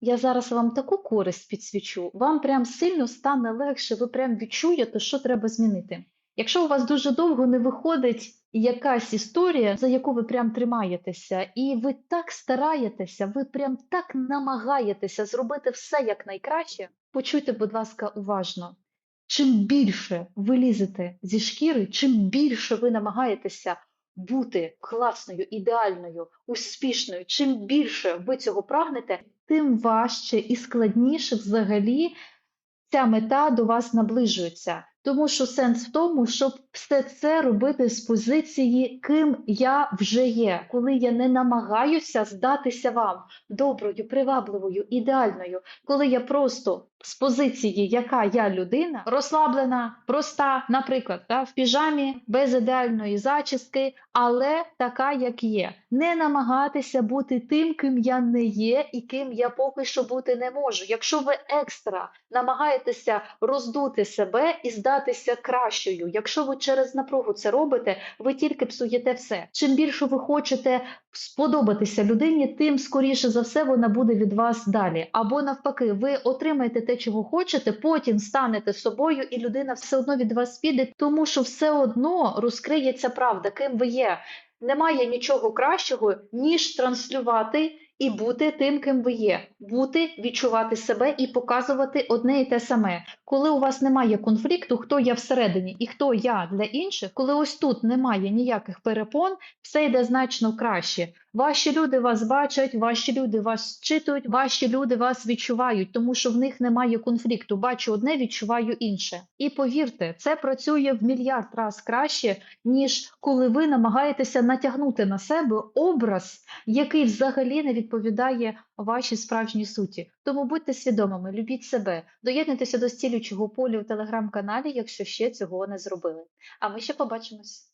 Я зараз вам таку користь підсвічу, вам прям сильно стане легше, ви прям відчуєте, що треба змінити. Якщо у вас дуже довго не виходить якась історія, за яку ви прям тримаєтеся, і ви так стараєтеся, ви прям так намагаєтеся зробити все як найкраще, почуйте, будь ласка, уважно. Чим більше ви лізете зі шкіри, чим більше ви намагаєтеся бути класною, ідеальною, успішною, чим більше ви цього прагнете, тим важче і складніше взагалі ця мета до вас наближується. Тому що сенс в тому, щоб все це робити з позиції, ким я вже є, коли я не намагаюся здатися вам доброю, привабливою, ідеальною, коли я просто з позиції, яка я людина, розслаблена, проста, наприклад, та, в піжамі, без ідеальної зачіски, але така, як є. Не намагатися бути тим, ким я не є і ким я поки що бути не можу. Якщо ви екстра намагаєтеся роздути себе і здатися кращою, якщо ви через напругу це робите, ви тільки псуєте все. Чим більше ви хочете сподобатися людині, тим скоріше за все вона буде від вас далі. Або навпаки, ви отримаєте те, чого хочете, потім станете собою, і людина все одно від вас піде, тому що все одно розкриється правда, ким ви є. Немає нічого кращого, ніж транслювати і бути тим, ким ви є, бути, відчувати себе і показувати одне і те саме. Коли у вас немає конфлікту, хто я всередині і хто я для інших, коли ось тут немає ніяких перепон, все йде значно краще. Ваші люди вас бачать, ваші люди вас читують, ваші люди вас відчувають, тому що в них немає конфлікту. Бачу одне, відчуваю інше. І повірте, це працює в мільярд раз краще, ніж коли ви намагаєтеся натягнути на себе образ, який взагалі не відповідає вашій справжній суті. Тому будьте свідомими, любіть себе, доєднуйтеся до стілючого полю в телеграм-каналі, якщо ще цього не зробили. А ми ще побачимось.